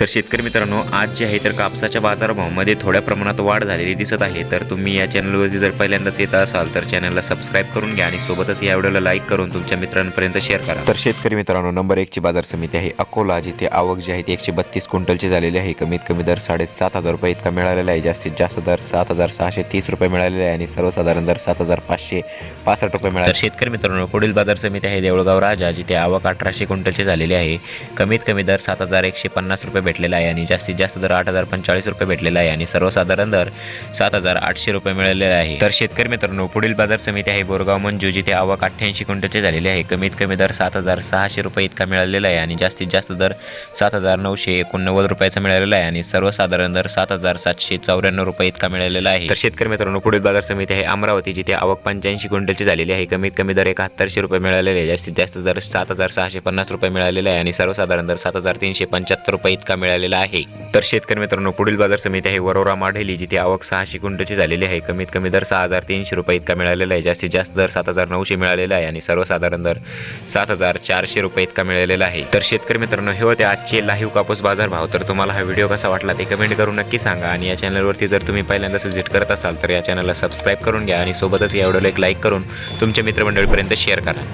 तर शेतकरी मित्रांनो आज जे आहे तर कापसाच्या बाजारभावामध्ये थोड्या प्रमाणात वाढ झालेली दिसत आहे. तर तुम्ही या चॅनलवरती जर पहिल्यांदाच येत असाल तर चॅनलला सबस्क्राईब करून घ्या आणि सोबतच या व्हिडिओला लाईक करून तुमच्या मित्रांपर्यंत शेअर करा. तर शेतकरी मित्रांनो नंबर एकची बाजार समिती आहे अकोला जिथे आवक जी आहे ती एकशे बत्तीस क्विंटलची झालेली आहे. कमीत कमी दर साडेसात हजार रुपये इतका मिळालेला आहे. जास्तीत जास्त दर सात हजार सहाशे तीस रुपये मिळालेले आहे आणि सर्वसाधारण दर सात हजार पाचशे पासष्ट रुपये मिळाले. तर शेतकरी मित्रांनो पुढील बाजार समिती आहे देऊळगाव राजा जिथे आवक अठराशे क्विंटलची झालेली आहे. कमीत कमी दर सात हजार एकशे पन्नास रुपये भेटलेला आहे आणि जास्तीत जास्त दर आठ हजार पंचेचाळीस रुपये भेटलेला आहे आणि सर्वसाधारण दर सात हजार आठशे रुपये मिळालेला आहे. तर शेतकरी मित्रांनो पुढील बाजार समिती आहे बोरगाव मंजू जिथे आवक अठ्ठ्याऐंशी क्विंटलचे झालेले आहे. कमीत कमी दर सात हजार सहाशे रुपये इतका मिळालेला आहे आणि जास्तीत जास्त दर सात हजार नऊशे एकोणनव्वद रुपयाचा मिळालेला आहे आणि सर्वसाधारण दर सात हजार सातशे चौऱ्याण्णव रुपये इतका मिळालेला आहे. तर शेतकरी मित्रांनो पुढील बाजार समिती आहे अमरावती जिथे आवक पंच्याऐंशी क्विंटलची झालेली आहे. कमीत कमी दर एकाहत्तरशे रुपये मिळालेले आहे. जास्तीत जास्त दर सात हजार सहाशे पन्नास रुपये मिळालेला आहे आणि सर्वसाधारण दर सात हजार तीनशे पंच्याहत्तर रुपये इतका मिळालेला आहे. तर शेतकरी मित्रांनो पुढील बाजार समिती आहे वरोरा माढेली जिथे आवक सहाशे क्विंटलची झालेली आहे. कमीत कमी दर सहा हजार तीनशे रुपये इतका मिळालेला आहे. जास्तीत जास्त दर सात हजार नऊशे मिळालेला आहे आणि सर्वसाधारण दर सात हजार चारशे रुपये इतका मिळालेला आहे. तर शेतकरी मित्रांनो हे होते आजचे लाईव्ह कापूस बाजार भाव. तर तुम्हाला हा व्हिडिओ कसा वाटला ते कमेंट करून नक्की सांगा. आणि या चॅनलवरती जर तुम्ही पहिल्यांदाच व्हिजिट करत असाल तर या चॅनलला सबस्क्राईब करून घ्या आणि सोबतच या व्हिडिओला एक लाईक करून तुमच्या मित्रमंडळीपर्यंत शेअर करा.